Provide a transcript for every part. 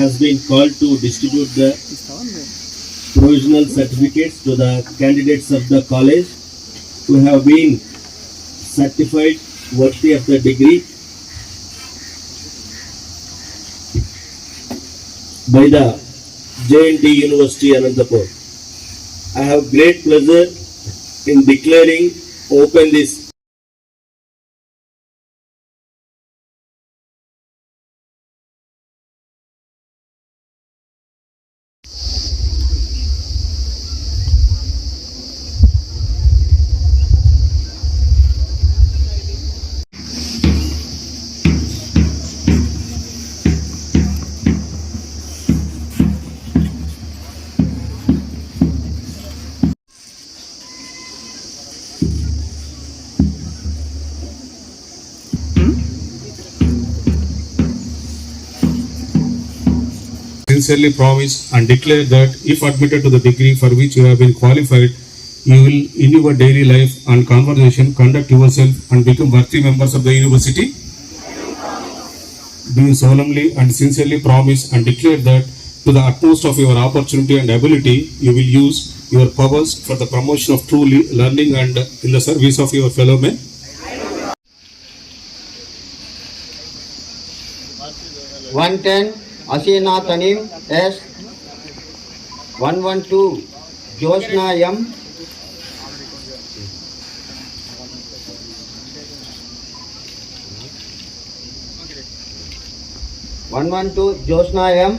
has been called to distribute the provisional certificates to the candidates of the college who have been certified worthy of the degree by the JNT University Anantapur. I have great pleasure in declaring open this sincerely promise and declare that if admitted to the degree for which you have been qualified, you will in your daily life and conversation conduct yourself and become worthy members of the university? Do you solemnly and sincerely promise and declare that to the utmost of your opportunity and ability, you will use your powers for the promotion of true learning and in the service of your fellow men? One ten. Asina Tanim S one one two Joshna M one one two Joshna M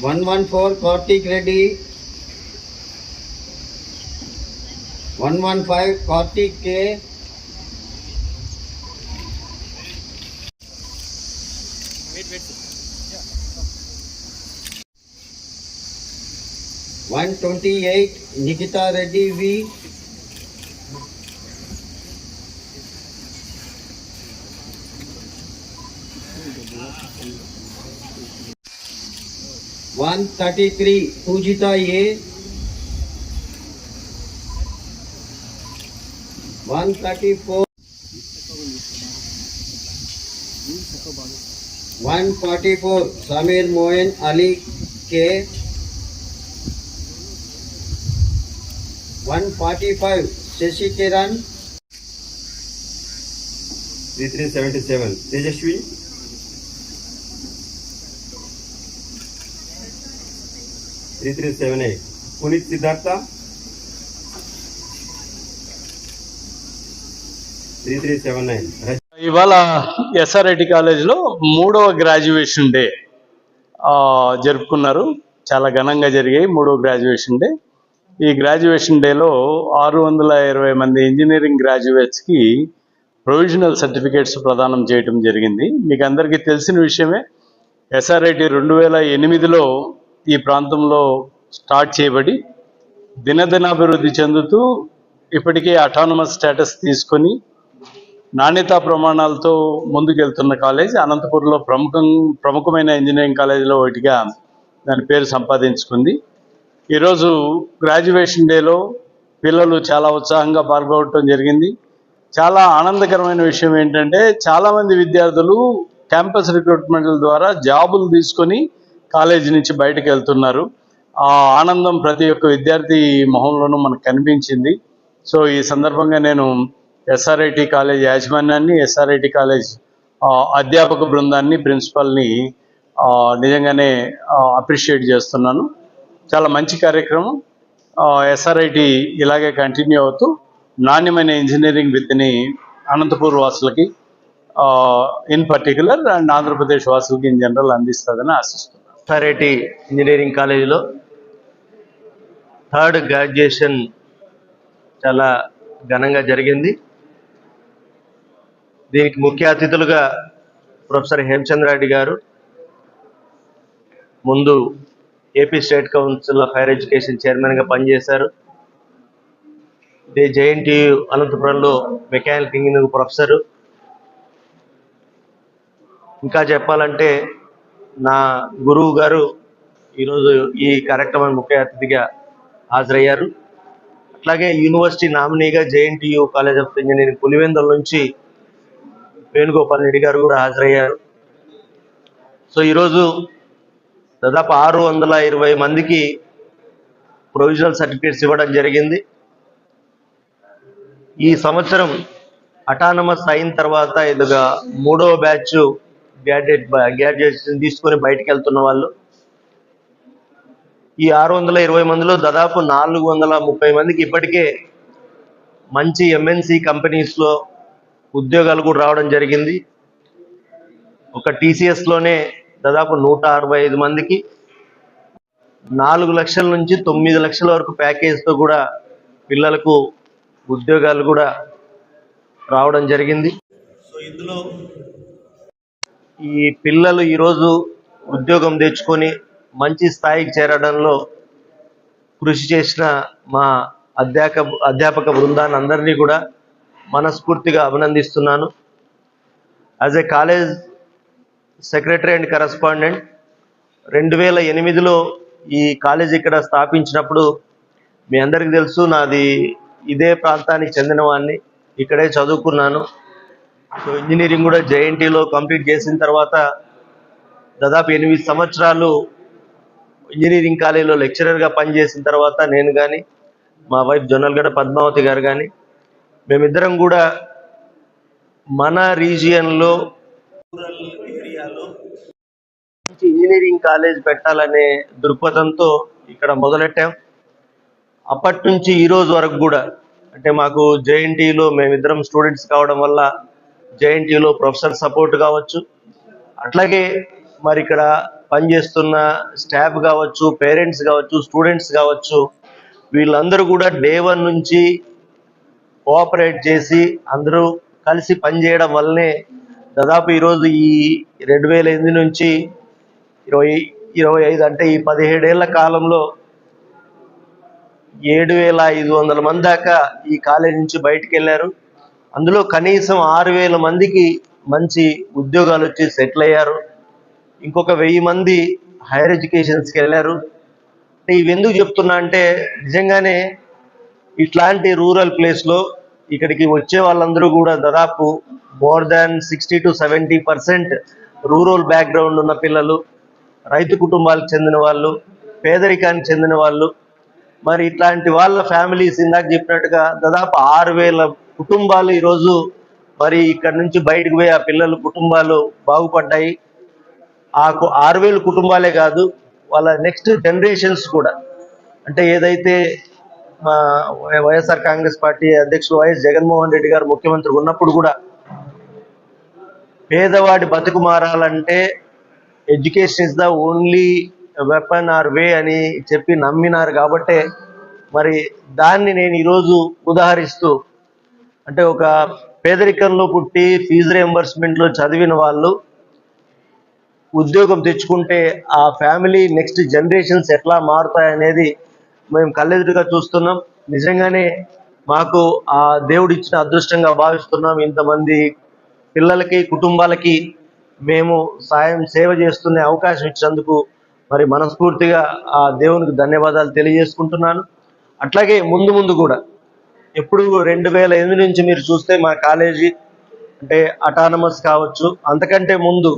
one one four Karthik. Reddy one one five Karthik K one twenty eight Nikita Reddy V one thirty three Poojitha A one thirty four one forty four Sameer Moin one forty five Sashi Kiran. Three three seventy seven Tejaswi. Three three seven eight Puneeth Siddhartha. Three three seven nine ఇవాళ SRIT కాలేజ్లో మూడవ graduation day జరుపుకున్నారు. చాలా ఘనంగా జరిగాయి మూడవ graduation day. ఈ graduation డేలో ఆరు వందల ఇరవై మంది ఇంజనీరింగ్ గ్రాడ్యుయేట్స్కి ప్రొవిజనల్ సర్టిఫికేట్స్ ప్రదానం చేయటం జరిగింది. మీకు అందరికీ తెలిసిన విషయమే ఎస్ఆర్ఐటి రెండు వేల ఎనిమిదిలో ఈ ప్రాంతంలో స్టార్ట్ చేయబడి దినదినాభివృద్ధి చెందుతూ ఇప్పటికే అటానమస్ స్టేటస్ తీసుకొని నాణ్యతా ప్రమాణాలతో ముందుకెళ్తున్న కాలేజ్ అనంతపూర్లో ప్రముఖం ప్రముఖమైన ఇంజనీరింగ్ కాలేజీలో ఒకటిగా దాని పేరు సంపాదించుకుంది. ఈరోజు గ్రాడ్యుయేషన్ డేలో పిల్లలు చాలా ఉత్సాహంగా పాల్గొనడం జరిగింది. చాలా ఆనందకరమైన విషయం ఏంటంటే చాలామంది విద్యార్థులు క్యాంపస్ రిక్రూట్మెంట్ల ద్వారా జాబులు తీసుకొని కాలేజీ నుంచి బయటకు వెళ్తున్నారు. ఆ ఆనందం ప్రతి ఒక్క విద్యార్థి మొహంలోనూ మనకు కనిపించింది. సో ఈ సందర్భంగా నేను ఎస్ఆర్ఐటి కాలేజ్ యాజమాన్యాన్ని ఎస్ఆర్ఐటి కాలేజ్ అధ్యాపక బృందాన్ని ప్రిన్సిపల్ని నిజంగానే అప్రిషియేట్ చేస్తున్నాను. చాలా మంచి కార్యక్రమం. ఎస్ఆర్ఐటి ఇలాగే కంటిన్యూ అవుతూ నాణ్యమైన ఇంజనీరింగ్ విద్యని అనంతపూర్ వాసులకి ఇన్ పర్టికులర్ అండ్ ఆంధ్రప్రదేశ్ వాసులకి ఇన్ జనరల్ అందిస్తుందని ఆశిస్తున్నాను. ఎస్ఆర్ఐటి ఇంజనీరింగ్ కాలేజీలో థర్డ్ గ్రాడ్యుయేషన్ చాలా ఘనంగా జరిగింది. దీనికి ముఖ్య అతిథులుగా ప్రొఫెసర్ హేమచంద్రారెడ్డి గారు ముందు AP state council of higher education చైర్మన్గా పనిచేశారు. ఇదే జేఎన్టీయు అనంతపురంలో మెకానికల్ ఇంజనీరింగ్ ప్రొఫెసరు. ఇంకా చెప్పాలంటే నా గురువు గారు ఈరోజు ఈ కార్యక్రమానికి ముఖ్య అతిథిగా హాజరయ్యారు. అట్లాగే యూనివర్సిటీ నామినీగా JNTU college of engineering Pulivendula నుంచి వేణుగోపాల్ రెడ్డి గారు కూడా హాజరయ్యారు. సో ఈరోజు దాదాపు ఆరు వందల ఇరవై మందికి ప్రొవిజనల్ సర్టిఫికేట్స్ ఇవ్వడం జరిగింది. ఈ సంవత్సరం అటానమస్ అయిన తర్వాత ఇదిగా మూడవ బ్యాచ్ గ్రాడ్యుయేట్ గ్రాడ్యుయేషన్ తీసుకొని బయటికి వెళ్తున్న వాళ్ళు. ఈ ఆరు వందల ఇరవై మందిలో దాదాపు నాలుగు వందల ముప్పై మందికి ఇప్పటికే మంచి ఎంఎన్సి కంపెనీస్లో ఉద్యోగాలు కూడా రావడం జరిగింది. ఒక టీసీఎస్లోనే దాదాపు నూట అరవై ఐదు మందికి నాలుగు లక్షల నుంచి తొమ్మిది లక్షల వరకు ప్యాకేజ్తో కూడా పిల్లలకు ఉద్యోగాలు కూడా రావడం జరిగింది. సో ఇందులో ఈ పిల్లలు ఈరోజు ఉద్యోగం తెచ్చుకొని మంచి స్థాయికి చేరడంలో కృషి చేసిన మా అధ్యాపక అధ్యాపక బృందాన్ని అందరినీ కూడా మనస్ఫూర్తిగా అభినందిస్తున్నాను. As a college secretary and correspondent. రెండు వేల ఎనిమిదిలో ఈ కాలేజ్ ఇక్కడ స్థాపించినప్పుడు మీ అందరికీ తెలుసు నాది ఇదే ప్రాంతానికి చెందిన వాడిని ఇక్కడే చదువుకున్నాను. సో ఇంజనీరింగ్ కూడా జేఎన్టీలో కంప్లీట్ చేసిన తర్వాత దాదాపు ఎనిమిది సంవత్సరాలు ఇంజనీరింగ్ కాలేజీలో లెక్చరర్గా పనిచేసిన తర్వాత నేను కానీ మా వైఫ్ జొన్నల్గడ పద్మావతి గారు కానీ మేమిద్దరం కూడా మన రీజియన్లో రూరల్ ఇంజనీరింగ్ కాలేజ్ పెట్టాలనే దృక్పథంతో ఇక్కడ మొదలెట్టాం. అప్పటి నుంచి ఈ రోజు వరకు కూడా అంటే మాకు జేఎన్టీలో మేమిద్దరం స్టూడెంట్స్ కావడం వల్ల జేఎన్టీలో ప్రొఫెసర్ సపోర్ట్ కావచ్చు. అట్లాగే మరి ఇక్కడ పనిచేస్తున్న స్టాఫ్ కావచ్చు పేరెంట్స్ కావచ్చు స్టూడెంట్స్ కావచ్చు వీళ్ళందరూ కూడా డే వన్ నుంచి కోఆపరేట్ చేసి అందరూ కలిసి పనిచేయడం వల్లనే దాదాపు ఈరోజు ఈ రెండు వేల ఎనిమిది నుంచి ఇరవై ఇరవై ఐదు అంటే ఈ పదిహేడేళ్ళ కాలంలో ఏడు వేల ఐదు వందల మంది దాకా ఈ కాలేజ్ నుంచి బయటికి వెళ్ళారు. అందులో కనీసం ఆరు వేల మందికి మంచి ఉద్యోగాలు వచ్చి సెటిల్ అయ్యారు. ఇంకొక వెయ్యి మంది హైయర్ ఎడ్యుకేషన్స్కి వెళ్ళారు. అంటే ఇవి ఎందుకు చెప్తున్నా అంటే నిజంగానే ఇట్లాంటి రూరల్ ప్లేస్లో ఇక్కడికి వచ్చే వాళ్ళందరూ కూడా దాదాపు more than sixty to seventy percent rural background ఉన్న పిల్లలు రైతు కుటుంబాలకు చెందిన వాళ్ళు పేదరికానికి చెందిన వాళ్ళు మరి ఇట్లాంటి వాళ్ళ ఫ్యామిలీస్ ఇందాక చెప్పినట్టుగా దాదాపు ఆరు వేల కుటుంబాలు ఈరోజు మరి ఇక్కడ నుంచి బయటకు పోయి ఆ పిల్లలు కుటుంబాలు బాగుపడ్డాయి. ఆ ఆరు వేల కుటుంబాలే కాదు వాళ్ళ నెక్స్ట్ జనరేషన్స్ కూడా. అంటే ఏదైతే మా వైఎస్ఆర్ కాంగ్రెస్ పార్టీ అధ్యక్షుడు వైఎస్ జగన్మోహన్ రెడ్డి గారు ముఖ్యమంత్రి ఉన్నప్పుడు కూడా పేదవాడి బతుకు మారాలంటే education is the only weapon or way అని చెప్పి నమ్మినారు కాబట్టే మరి దాన్ని నేను ఈరోజు ఉదాహరిస్తూ అంటే ఒక పేదరికంలో పుట్టి ఫీజు రియంబర్స్మెంట్లో చదివిన వాళ్ళు ఉద్యోగం తెచ్చుకుంటే ఆ ఫ్యామిలీ నెక్స్ట్ జనరేషన్స్ ఎట్లా మారుతాయనేది మేము కళ్ళెదురుగా చూస్తున్నాం. నిజంగానే మాకు ఆ దేవుడిచ్చిన అదృష్టంగా భావిస్తున్నాం. ఇంతమంది పిల్లలకి కుటుంబాలకి మేము సాయం సేవ చేస్తునే అవకాశం ఇచ్చినందుకు మరి మనస్ఫూర్తిగా ఆ దేవునికి ధన్యవాదాలు తెలియజేసుకుంటున్నాను. అట్లాగే ముందు ముందు కూడా ఎప్పుడు రెండు వేల ఎనిమిది నుంచి మీరు చూస్తే మా కాలేజీ అంటే అటానమస్ కావచ్చు. అంతకంటే ముందు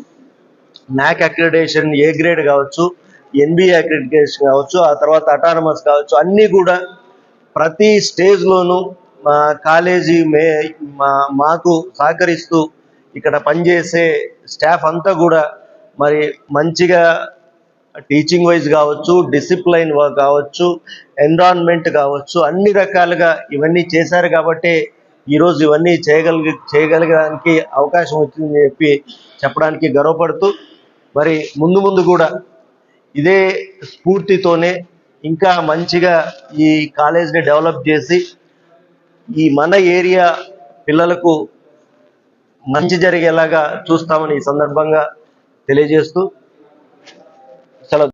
నాక్ అక్రిడేషన్ ఏ గ్రేడ్ కావచ్చు ఎన్బిఏ అక్రిడిటేషన్ కావచ్చు ఆ తర్వాత అటానమస్ కావచ్చు అన్నీ కూడా ప్రతి స్టేజ్లోనూ మా కాలేజీ మే మా మాకు సహకరిస్తూ ఇక్కడ పనిచేసే స్టాఫ్ అంతా కూడా మరి మంచిగా టీచింగ్ వైజ్ కావచ్చు డిసిప్లైన్ కావచ్చు ఎన్విరాన్మెంట్ కావచ్చు అన్ని రకాలుగా ఇవన్నీ చేశారు కాబట్టి ఈరోజు ఇవన్నీ చేయగలిగి చేయగలగడానికి అవకాశం వచ్చిందని చెప్పి చెప్పడానికి గర్వపడుతూ మరి ముందు ముందు కూడా ఇదే స్ఫూర్తితోనే ఇంకా మంచిగా ఈ కాలేజ్ని డెవలప్ చేసి ఈ మన ఏరియా పిల్లలకు మంచి జరిగేలాగా చూస్తామని ఈ సందర్భంగా తెలియజేస్తూ సెలవు.